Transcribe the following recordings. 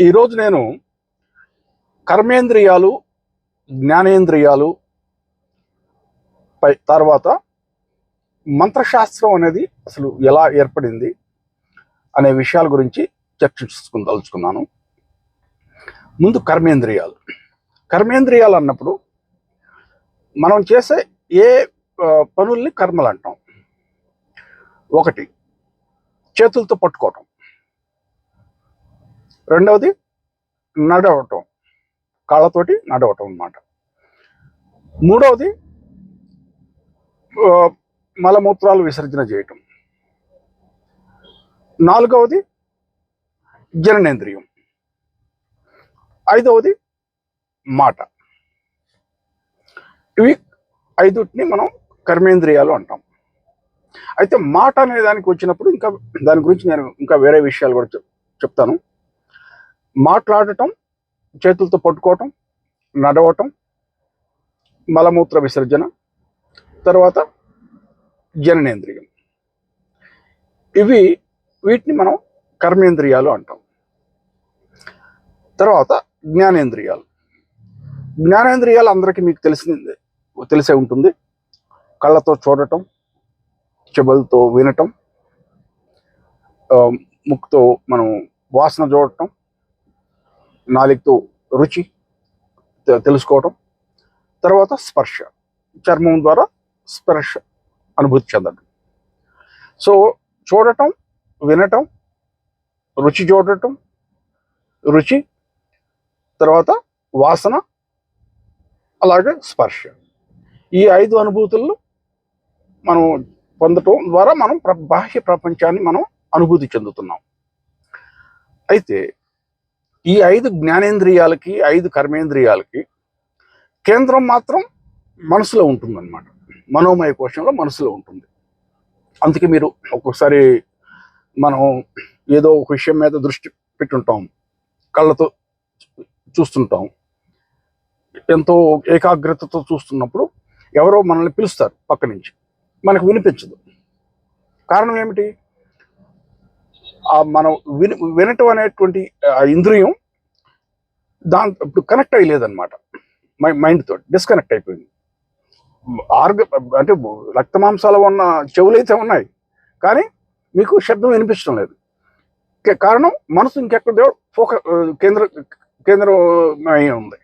ఈరోజు నేను కర్మేంద్రియాలు జ్ఞానేంద్రియాలు పై తర్వాత మంత్రశాస్త్రం అనేది అసలు ఎలా ఏర్పడింది అనే విషయాల గురించి చర్చించుకుందలుచుకున్నాను. ముందు కర్మేంద్రియాలు. కర్మేంద్రియాలు అన్నప్పుడు మనం చేసే ఏ పనుల్ని కర్మలు అంటాం. ఒకటి చేతులతో పట్టుకోవటం. రెండవది నడవటం. కాళ్ళతోటి నడవటం అనమాట మూడవది మలమూత్రాలు విసర్జన చేయటం. నాలుగవది జననేంద్రియం. ఐదవది మాట. ఇవి ఐదుటిని మనం కర్మేంద్రియాలు అంటాం. అయితే మాట అనే దానికి వచ్చినప్పుడు ఇంకా దాని గురించి నేను ఇంకా వేరే విషయాలు కూడా చెప్తాను. మాట్లాడటం చేతులతో పట్టుకోవటం నడవటం మలమూత్ర విసర్జన తర్వాత జననేంద్రియం. ఇవి వీటిని మనం కర్మేంద్రియాలు అంటాం. తర్వాత జ్ఞానేంద్రియాలు. జ్ఞానేంద్రియాలు అందరికీ మీకు తెలిసింది తెలిసే ఉంటుంది. కళ్ళతో చూడటం చెబులతో వినటం ముక్కుతో మనం వాసన చూడటం నాలుగుతో రుచి తెలుసుకోవటం. తర్వాత స్పర్శ. చర్మం ద్వారా స్పర్శ అనుభూతి చెందడం. సో చూడటం వినటం రుచి చూడటం రుచి తర్వాత వాసన అలాగే స్పర్శ. ఈ ఐదు అనుభూతులను మనం పొందటం ద్వారా మనం బాహ్య ప్రపంచాన్ని మనం అనుభూతి చెందుతున్నాం. అయితే ఈ ఐదు జ్ఞానేంద్రియాలకి ఐదు కర్మేంద్రియాలకి కేంద్రం మాత్రం మనసులో ఉంటుందన్నమాట. మనోమయ కోశంలో మనసులో ఉంటుంది. అందుకే మీరు ఒక్కొక్కసారి మనం ఏదో ఒక విషయం మీద దృష్టి పెట్టుంటాం. కళ్ళతో చూస్తుంటాం. ఎంతో ఏకాగ్రతతో చూస్తున్నప్పుడు ఎవరో మనల్ని పిలుస్తారు పక్క నుంచి మనకు వినిపించదు. కారణం ఏమిటి? మనం విని వినటం అనేటువంటి ఆ ఇంద్రియం దాని ఇప్పుడు కనెక్ట్ అయ్యలేదన్నమాట. మై మైండ్ తోటి డిస్కనెక్ట్ అయిపోయింది. ఆర్గ అంటే రక్త మాంసాలు ఉన్న చెవులైతే ఉన్నాయి కానీ మీకు శబ్దం వినిపించడం లేదు. కే- కారణం మనసు ఇంకెక్కడో ఫోక కేంద్ర కేంద్రమై ఉంది.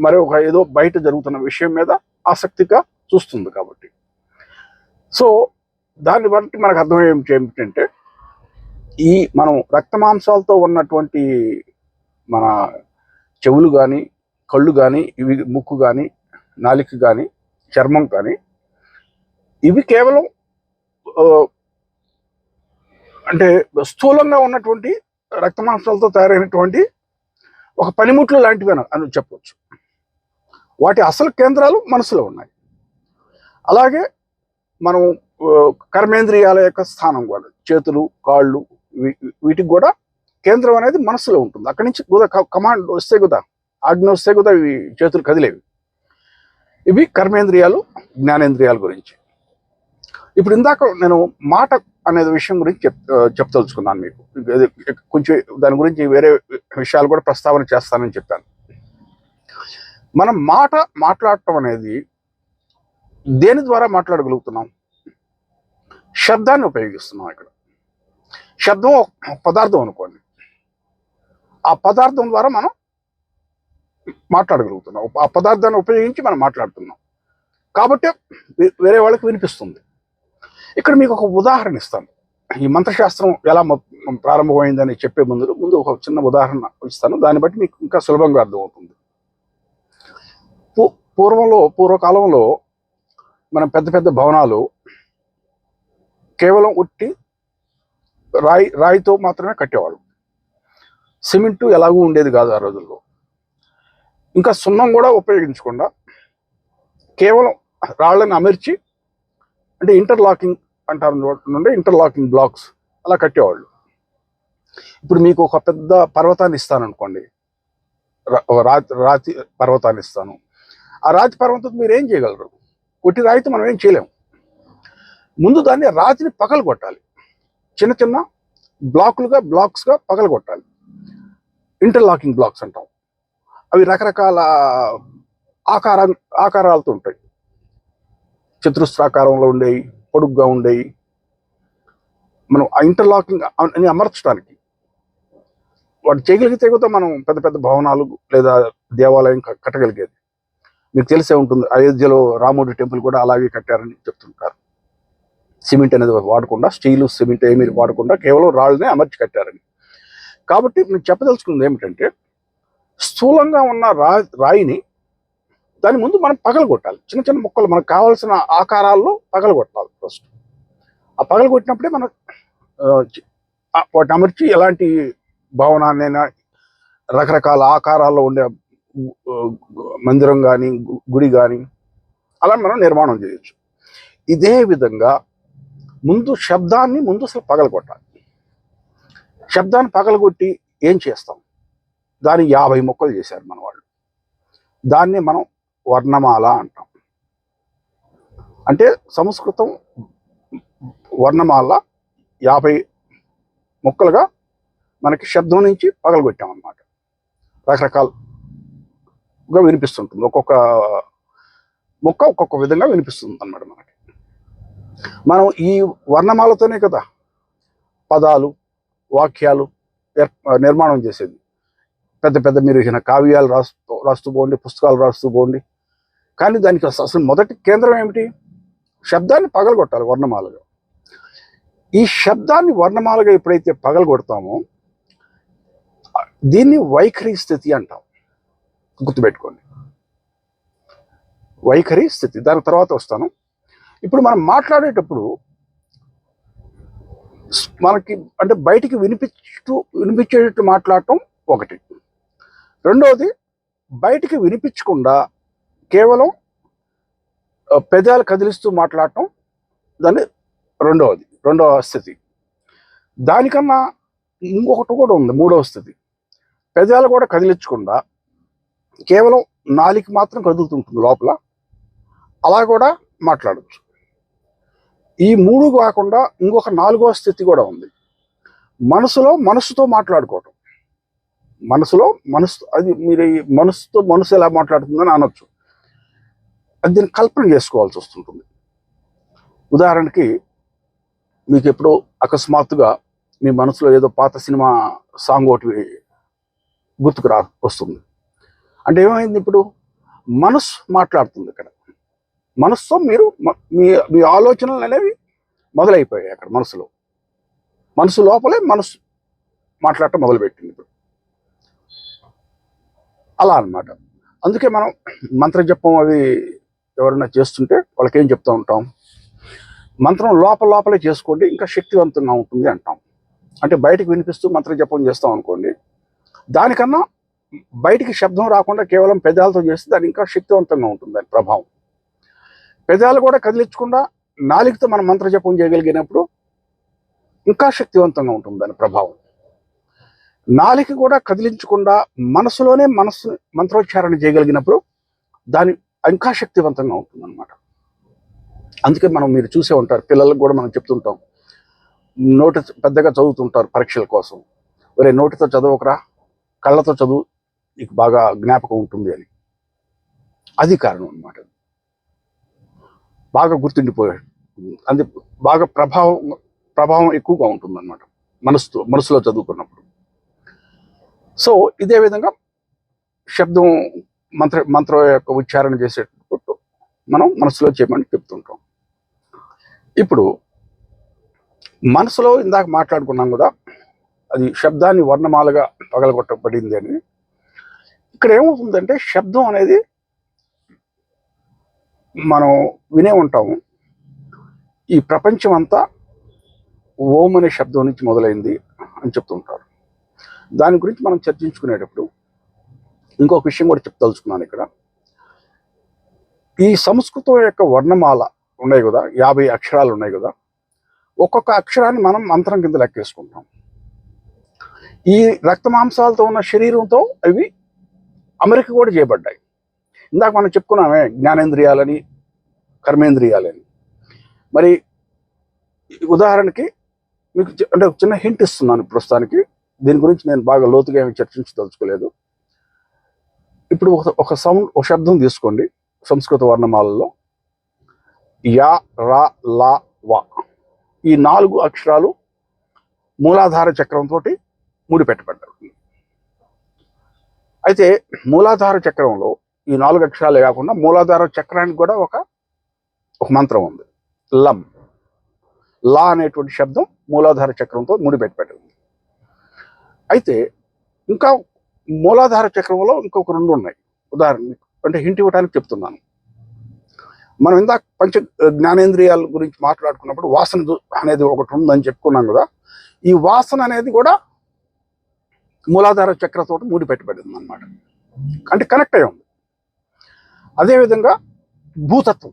మరి ఒక ఏదో బయట జరుగుతున్న విషయం మీద ఆసక్తిగా చూస్తుంది కాబట్టి. సో దాన్ని బట్టి మనకు అర్థమయ్యే ఏమిటంటే ఈ మనం రక్త మాంసాలతో ఉన్నటువంటి మన చెవులు కానీ కళ్ళు కానీ ఇవి ముక్కు కానీ నాలిక కానీ చర్మం కానీ ఇవి కేవలం అంటే స్థూలంగా ఉన్నటువంటి రక్త మాంసాలతో తయారైనటువంటి ఒక పనిముట్లు లాంటివి అని అని చెప్పవచ్చు వాటి అసలు కేంద్రాలు మనసులో ఉన్నాయి. అలాగే మనం కర్మేంద్రియాల యొక్క స్థానం కూడా చేతులు కాళ్ళు వీటికి కూడా కేంద్రం అనేది మనసులో ఉంటుంది. అక్కడి నుంచి కూడా కమాండ్ వస్తే కుదా ఆజ్ఞ వస్తే కుదా ఇవి చేతులు కదిలేవి. ఇవి కర్మేంద్రియాలు జ్ఞానేంద్రియాల గురించి. ఇప్పుడు ఇందాక నేను మాట అనే విషయం గురించి చెప్ చెప్పదలుచుకున్నాను మీకు. కొంచెం దాని గురించి వేరే విషయాలు కూడా ప్రస్తావన చేస్తానని చెప్పాను. మనం మాట మాట్లాడటం అనేది దేని ద్వారా మాట్లాడగలుగుతున్నాం? శబ్దాన్ని ఉపయోగిస్తున్నాం ఇక్కడ. శబ్దం ఒక పదార్థం అనుకోండి. ఆ పదార్థం ద్వారా మనం మాట్లాడగలుగుతున్నాం. ఆ పదార్థాన్ని ఉపయోగించి మనం మాట్లాడుతున్నాం. కాబట్టి వే- వేరే వాళ్ళకి వినిపిస్తుంది. ఇక్కడ మీకు ఒక ఉదాహరణ ఇస్తాను. ఈ మంత్రశాస్త్రం ఎలా ప్రారంభమైందని చెప్పే ముందు ముందు ఒక చిన్న ఉదాహరణ ఇస్తాను. దాన్ని బట్టి మీకు ఇంకా సులభంగా అర్థమవుతుంది. పూ- పూర్వంలో పూర్వకాలంలో మనం పెద్ద పెద్ద భవనాలు కేవలం ఉట్టి రాయి రాయితో మాత్రమే కట్టేవాళ్ళు. సిమెంటు ఎలాగూ ఉండేది కాదు ఆ రోజుల్లో. ఇంకా సున్నం కూడా ఉపయోగించకుండా కేవలం రాళ్ళని అమర్చి అంటే ఇంటర్లాకింగ్ అంటారు నుండి ఇంటర్లాకింగ్ బ్లాక్స్ అలా కట్టేవాళ్ళు. ఇప్పుడు మీకు ఒక పెద్ద పర్వతాన్ని ఇస్తాను అనుకోండి ఒక రాతి రాతి పర్వతాన్ని ఇస్తాను. ఆ రాతి పర్వతం మీరు ఏం చేయగలరు? కొట్టి రాయితో మనం ఏం చేయలేము. ముందు దాన్ని రాతిని పగలు కొట్టాలి చిన్న చిన్న బ్లాకులుగా బ్లాక్స్గా పగలగొట్టాలి. ఇంటర్లాకింగ్ బ్లాక్స్ అంటాం. అవి రకరకాల ఆకార ఆకారాలతో ఉంటాయి. చతురస్రాకారంలో ఉండేవి పొడుగ్గా ఉండేవి మనం ఆ ఇంటర్లాకింగ్ అని అమర్చడానికి వాడు చేయగలిగితే కూడా మనం పెద్ద పెద్ద భవనాలు లేదా దేవాలయం కట్టగలిగేది. మీకు తెలిసే ఉంటుంది అయోధ్యలో రాముడి టెంపుల్ కూడా అలాగే కట్టారని చెప్తుంటారు. సిమెంట్ అనేది వాడకుండా స్టీలు సిమెంట్ ఏమీ వాడకుండా కేవలం రాళ్ళనే అమర్చి కట్టారని. కాబట్టి నేను చెప్పదలుచుకుంది ఏమిటంటే స్థూలంగా ఉన్న రా రాయిని దాని ముందు మనం పగలగొట్టాలి. చిన్న చిన్న ముక్కలు మనకు కావాల్సిన ఆకారాల్లో పగలగొట్టాలి ఫస్ట్ ఆ పగలగొట్టినప్పుడే మనం వాటిని అమర్చి ఎలాంటి భవనాన్నైనా రకరకాల ఆకారాల్లో ఉండే మందిరం కానీ గుడి కానీ అలా మనం నిర్మాణం చేయొచ్చు. ఇదే విధంగా ముందు శబ్దాన్ని ముందు అసలు పగలగొట్టాలి. శబ్దాన్ని పగలగొట్టి ఏం చేస్తాం? దాన్ని యాభై మొక్కలు చేశారు మన వాళ్ళు. దాన్ని మనం వర్ణమాల అంటాం. అంటే సంస్కృతం వర్ణమాల యాభై మొక్కలుగా మనకి శబ్దం నుంచి పగలగొట్టాం అన్నమాట రకరకాలుగా వినిపిస్తుంటుంది. ఒక్కొక్క మొక్క ఒక్కొక్క విధంగా వినిపిస్తుంది అన్నమాట మనకి. మనం ఈ వర్ణమాలతోనే కదా పదాలు వాక్యాలు నిర్మాణం చేసేది. పెద్ద పెద్ద మీరు కావ్యాలు రాస్తూ రాస్తూ పోండి పుస్తకాలు రాస్తూ పోండి. కానీ దానికి అసలు మొదటి కేంద్రం ఏమిటి? శబ్దాన్ని పగలగొట్టాలి వర్ణమాలగా. ఈ శబ్దాన్ని వర్ణమాలగా ఎప్పుడైతే పగలగొడతామో దీన్ని వైఖరి స్థితి అంటాం. గుర్తుపెట్టుకోండి. వైఖరి స్థితి. దాని తర్వాత వస్తాను. ఇప్పుడు మనం మాట్లాడేటప్పుడు మనకి అంటే బయటికి వినిపించు వినిపించేటట్టు మాట్లాడటం ఒకటి. రెండవది బయటికి వినిపించకుండా కేవలం పెదాలు కదిలిస్తూ మాట్లాడటం దాన్ని రెండవది రెండవ స్థితి. దానికన్నా ఇంకొకటి కూడా ఉంది మూడవ స్థితి. పెదాలు కూడా కదిలించకుండా కేవలం నాలికి మాత్రం కదులుతుంటుంది లోపల. అలా కూడా మాట్లాడచ్చు. ఈ మూడు కాకుండా ఇంకొక నాలుగవ స్థితి కూడా ఉంది. మనసులో మనసుతో మాట్లాడుకోవటం. మనసులో మనసు అది మీరు ఈ మనసుతో మనసు ఎలా మాట్లాడుతుందని అనొచ్చు. అది దీన్ని కల్పన చేసుకోవాల్సి వస్తుంటుంది. ఉదాహరణకి మీకు ఎప్పుడో అకస్మాత్తుగా మీ మనసులో ఏదో పాత సినిమా సాంగ్ ఒకటి గుర్తుకు రా వస్తుంది. అంటే ఏమైంది ఇప్పుడు? మనసు మాట్లాడుతుంది ఇక్కడ. మనస్సు మీరు మీ మీ ఆలోచనలు అనేవి మొదలైపోయాయి అక్కడ మనసులో మనసు లోపలే మనసు మాట్లాడటం మొదలుపెట్టింది ఇప్పుడు. అలా అన్నమాట. అందుకే మనం మంత్రజపం అవి ఎవరైనా చేస్తుంటే వాళ్ళకి ఏం చెప్తూ ఉంటాం? మంత్రం లోపల లోపలే చేసుకోండి ఇంకా శక్తివంతంగా ఉంటుంది అంటాం. అంటే బయటకు వినిపిస్తూ మంత్రజపం చేస్తాం అనుకోండి దానికన్నా బయటికి శబ్దం రాకుండా కేవలం పెదాలతో చేస్తే దాని ఇంకా శక్తివంతంగా ఉంటుంది దాని ప్రభావం. పెదాలు కూడా కదిలించకుండా నాలుగుతో మనం మంత్రజపం చేయగలిగినప్పుడు ఇంకా శక్తివంతంగా ఉంటుంది దాని ప్రభావం. నాలిక కూడా కదిలించకుండా మనసులోనే మనసు మంత్రోచ్చారణ చేయగలిగినప్పుడు దాని ఇంకా శక్తివంతంగా ఉంటుంది అనమాట అందుకే మనం మీరు చూసే ఉంటారు పిల్లలకు కూడా మనం చెప్తుంటాం. నోటి పెద్దగా చదువుతుంటారు పరీక్షల కోసం. ఒరే నోటితో చదవకరా కళ్ళతో చదువు నీకు బాగా జ్ఞాపకం ఉంటుంది అని. అది కారణం అన్నమాట. బాగా గుర్తుండిపోయే అది బాగా ప్రభావం ప్రభావం ఎక్కువగా ఉంటుంది అనమాట మనసుతో మనసులో చదువుకున్నప్పుడు. సో ఇదే విధంగా శబ్దం మంత్ర మంత్రం యొక్క ఉచ్చారణ చేసేటప్పుడు మనం మనసులో చేయమని చెప్తుంటాం. ఇప్పుడు మనసులో ఇందాక మాట్లాడుకున్నాం కదా అది శబ్దాన్ని వర్ణమాలగా పగలగొట్టబడింది అని. ఇక్కడ ఏమవుతుందంటే శబ్దం అనేది మనం వినే ఉంటాము ఈ ప్రపంచం అంతా ఓం అనే శబ్దం నుంచి మొదలైంది అని చెప్తుంటారు. దాని గురించి మనం చర్చించుకునేటప్పుడు ఇంకొక విషయం కూడా చెప్తలుచుకున్నాను ఇక్కడ. ఈ సంస్కృతం యొక్క వర్ణమాల ఉన్నాయి కదా యాభై అక్షరాలు ఉన్నాయి కదా ఒక్కొక్క అక్షరాన్ని మనం మంత్రం కింద లెక్కేసుకుంటాం. ఈ రక్త మాంసాలతో ఉన్న శరీరంతో అవి అమెరిక కూడా చేయబడ్డాయి. ఇందాక మనం చెప్పుకున్నామే జ్ఞానేంద్రియాలని కర్మేంద్రియాలని. మరి ఉదాహరణకి మీకు అంటే ఒక చిన్న హింట్ ఇస్తున్నాను ప్రస్తుతానికి. దీని గురించి నేను బాగా లోతుగా ఏమి చర్చించదలుచుకోలేదు. ఇప్పుడు ఒక ఒక సౌండ్ ఒక శబ్దం తీసుకోండి సంస్కృత వర్ణమాలలో యా రా లా వా. ఈ నాలుగు అక్షరాలు మూలాధార చక్రంతో ముడిపెట్టబడ్డారు అయితే మూలాధార చక్రంలో ఈ నాలుగు అక్షరాలే కాకుండా మూలాధార చక్రానికి కూడా ఒక ఒక మంత్రం ఉంది. లం. లా అనేటువంటి శబ్దం మూలాధార చక్రంతో ముడిపెట్టబడింది అయితే ఇంకా మూలాధార చక్రంలో ఇంకొక రెండు ఉన్నాయి. ఉదాహరణ అంటే హింట్ ఇవ్వడానికి చెప్తున్నాను. మనం ఇందాక పంచ జ్ఞానేంద్రియాల గురించి మాట్లాడుకున్నప్పుడు వాసన అనేది ఒకటి ఉందని చెప్పుకున్నాం కదా. ఈ వాసన అనేది కూడా మూలాధార చక్రతో ముడిపెట్టబడింది అనమాట అంటే కనెక్ట్ అయి ఉంది అదేవిధంగా భూతత్వం.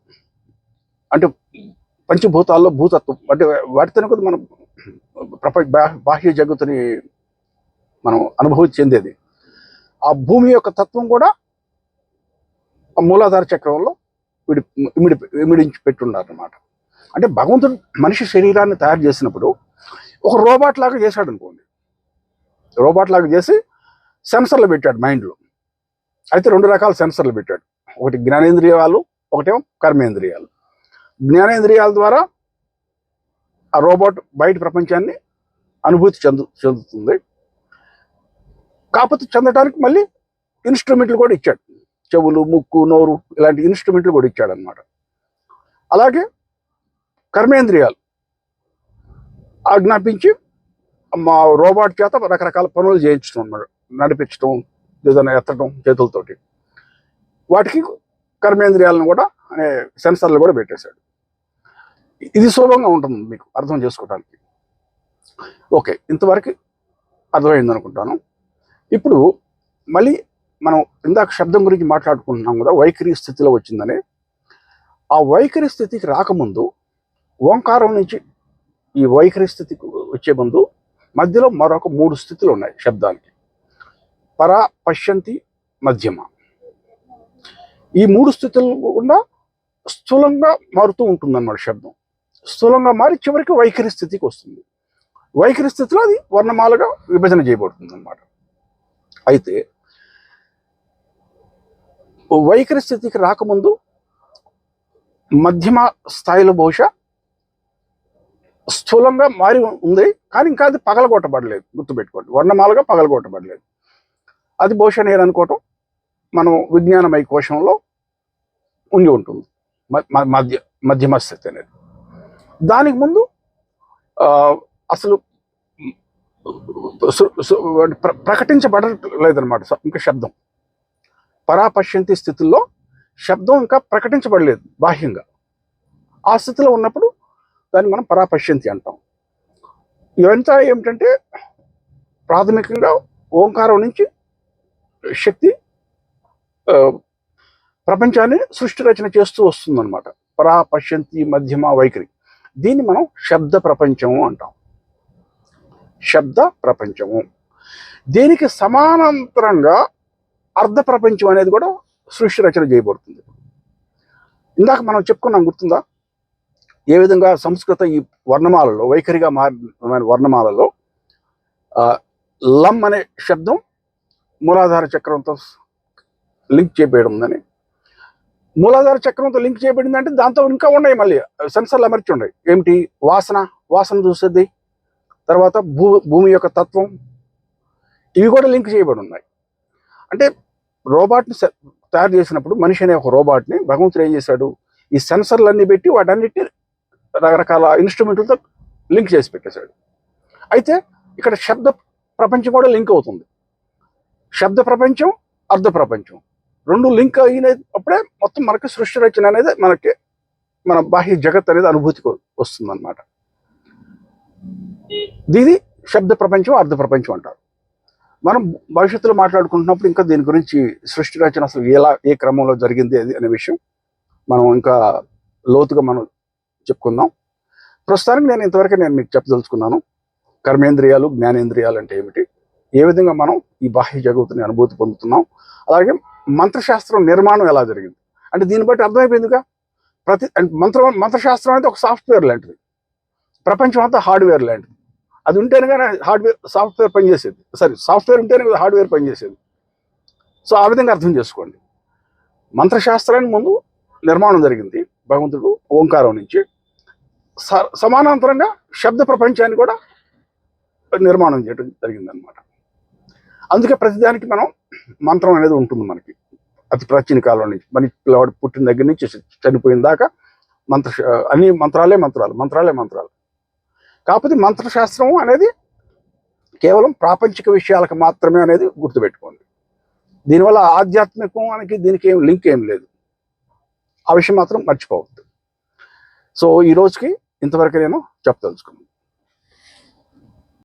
అంటే పంచభూతాల్లో భూతత్వం. అంటే వాటితో కొద్ది మనం ప్రపంచ బా- బాహ్య జగత్తుని మనం అనుభూతి చెందేది ఆ భూమి యొక్క తత్వం కూడా ఆ మూలాధార చక్రంలో విడి ఇమిడి ఇమిడించి పెట్టున్నారనమాట అంటే భగవంతుడు మనిషి శరీరాన్ని తయారు చేసినప్పుడు ఒక రోబోట్ లాగా చేశాడు అనుకోండి రోబోట్ లాగా చేసి సెన్సర్లు పెట్టాడు మైండ్లో అయితే రెండు రకాల సెన్సర్లు పెట్టాడు. ఒకటి జ్ఞానేంద్రియాలు ఒకటేమో కర్మేంద్రియాలు. జ్ఞానేంద్రియాల ద్వారా ఆ రోబోట్ బయట ప్రపంచాన్ని అనుభూతి చెందు చెందుతుంది. కాకపోతే చెందడానికి మళ్ళీ ఇన్స్ట్రుమెంట్లు కూడా ఇచ్చాడు. చెవులు ముక్కు నోరు ఇలాంటి ఇన్స్ట్రుమెంట్లు కూడా ఇచ్చాడు అనమాట అలాగే కర్మేంద్రియాలు ఆజ్ఞాపించి మా రోబోట్ చేత రకరకాల పనులు చేయించడం అన్నమాట. నడిపించడం ఏదైనా ఎత్తడం చేతులతోటి. వాటికి కర్మేంద్రియాలను కూడా అనే సెన్సర్లు కూడా పెట్టేశాడు. ఇది సులభంగా ఉంటుంది మీకు అర్థం చేసుకోవడానికి ఓకే ఇంతవరకు అర్థమైంది అనుకుంటాను. ఇప్పుడు మళ్ళీ మనం ఇందాక శబ్దం గురించి మాట్లాడుకుంటున్నాం కదా వైఖరి స్థితిలో వచ్చిందని. ఆ వైఖరి స్థితికి రాకముందు ఓంకారం నుంచి ఈ వైఖరి స్థితికి వచ్చే ముందు మధ్యలో మరొక మూడు స్థితులు ఉన్నాయి శబ్దానికి. పరా పశ్యంతి మధ్యమ. ఈ మూడు స్థితులు కూడా స్థూలంగా మారుతూ ఉంటుందన్నమాట శబ్దం. స్థూలంగా మారి చివరికి వైఖరి స్థితికి వస్తుంది. వైఖరి స్థితిలో అది వర్ణమాలగా విభజన చేయబడుతుంది అనమాట అయితే వైఖరి స్థితికి రాకముందు మధ్యమ స్థాయిలో బహుశా స్థూలంగా మారి ఉంది కానీ ఇంకా అది పగలగొట్టబడలేదు. గుర్తుపెట్టుకోండి. వర్ణమాలగా పగలగొట్టబడలేదు. అది బహుశా నేను అనుకోవటం మనం విజ్ఞానమయ కోశంలో ఉండి ఉంటుంది. మ- మధ్య మధ్యమ స్థితి అనేది. దానికి ముందు అసలు ప్ర- ప్రకటించబడలేదన్నమాట. ఇంకా శబ్దం. పరాపశ్యంతి స్థితిలో శబ్దం ఇంకా ప్రకటించబడలేదు బాహ్యంగా. ఆ స్థితిలో ఉన్నప్పుడు దాన్ని మనం పరాపశ్యంతి అంటాం. ఇవంతా ఏమిటంటే ప్రాథమికంగా ఓంకారం నుంచి శక్తి ప్రపంచాన్ని సృష్టి రచన చేస్తూ వస్తుందన్నమాట. పరా పశ్యంతి మధ్యమ వైఖరి. దీన్ని మనం శబ్ద ప్రపంచము అంటాం. శబ్ద ప్రపంచము. దీనికి సమానాంతరంగా అర్ధ ప్రపంచం అనేది కూడా సృష్టి రచన చేయబడుతుంది. ఇందాక మనం చెప్పుకున్నాం గుర్తుందా? ఏ విధంగా సంస్కృత ఈ వర్ణమాలలో వైఖరిగా మారిన వర్ణమాలలో లమ్ లం అనే శబ్దం మూలాధార చక్రంతో లింక్ చేయబడి ఉందని. మూలాధార చక్రంతో లింక్ చేయబడింది అంటే దాంతో ఇంకా ఉన్నాయి మళ్ళీ. సెన్సర్లు అమర్చి ఉన్నాయి. ఏమిటి? వాసన. వాసన చూసేది. తర్వాత భూ భూమి యొక్క తత్వం. ఇవి కూడా లింక్ చేయబడి ఉన్నాయి. అంటే రోబాట్ని తయారు చేసినప్పుడు మనిషి అనే ఒక రోబాట్ని భగవంతుడు ఏం చేశాడు? ఈ సెన్సర్లన్నీ పెట్టి వాటన్నిటిని రకరకాల ఇన్స్ట్రుమెంట్లతో లింక్ చేసి పెట్టేశాడు. అయితే ఇక్కడ శబ్ద ప్రపంచం కూడా లింక్ అవుతుంది. శబ్ద ప్రపంచం అర్ధ ప్రపంచం. రెండు లింక్ అయిన అప్పుడే మొత్తం మనకి సృష్టి రచన అనేది మనకి మన బాహ్య జగత్ అనేది అనుభూతికి వస్తుంది అనమాట దీని శబ్ద ప్రపంచం అర్ధ ప్రపంచం అంటారు. మనం భవిష్యత్తులో మాట్లాడుకుంటున్నప్పుడు ఇంకా దీని గురించి సృష్టి రచన అసలు ఎలా ఏ క్రమంలో జరిగింది అది అనే విషయం మనం ఇంకా లోతుగా మనం చెప్పుకుందాం. ప్రస్తుతానికి నేను ఇంతవరకు నేను మీకు చెప్పదలుచుకున్నాను. కర్మేంద్రియాలు జ్ఞానేంద్రియాలు అంటే ఏమిటి? ఏ విధంగా మనం ఈ బాహ్య జగత్తుని అనుభూతి పొందుతున్నాం? అలాగే మంత్రశాస్త్రం నిర్మాణం ఎలా జరిగింది? అంటే దీన్ని బట్టి అర్థమైపోయిందిగా ప్రతి మంత్ర మంత్రశాస్త్రం అనేది ఒక సాఫ్ట్వేర్ లాంటిది. ప్రపంచం అంతా హార్డ్వేర్ లాంటిది. అది ఉంటేనే కానీ హార్డ్వేర్ సాఫ్ట్వేర్ పనిచేసేది. సారీ సాఫ్ట్వేర్ ఉంటేనే కదా హార్డ్వేర్ పనిచేసేది. సో ఆ విధంగా అర్థం చేసుకోండి. మంత్రశాస్త్రానికి ముందు నిర్మాణం జరిగింది. భగవంతుడు ఓంకారం నుంచి. స- సమానాంతరంగా శబ్ద ప్రపంచాన్ని కూడా నిర్మాణం చేయడం జరిగిందనమాట అందుకే ప్రతిదానికి మనం మంత్రం అనేది ఉంటుంది మనకి. అతి ప్రాచీన కాలం నుంచి. మన పిల్లవాడు పుట్టిన దగ్గర నుంచి చనిపోయిన దాకా మంత్ర అన్ని మంత్రాలే మంత్రాలు మంత్రాలే మంత్రాలు. కాకపోతే మంత్రశాస్త్రం అనేది కేవలం ప్రాపంచిక విషయాలకు మాత్రమే అనేది గుర్తుపెట్టుకోండి. దీనివల్ల ఆధ్యాత్మికానికి దీనికి ఏం లింక్ ఏం లేదు. ఆ విషయం మాత్రం మర్చిపోవద్దు. సో ఈ రోజుకి ఇంతవరకు నేను చెప్పదలుచుకున్నాను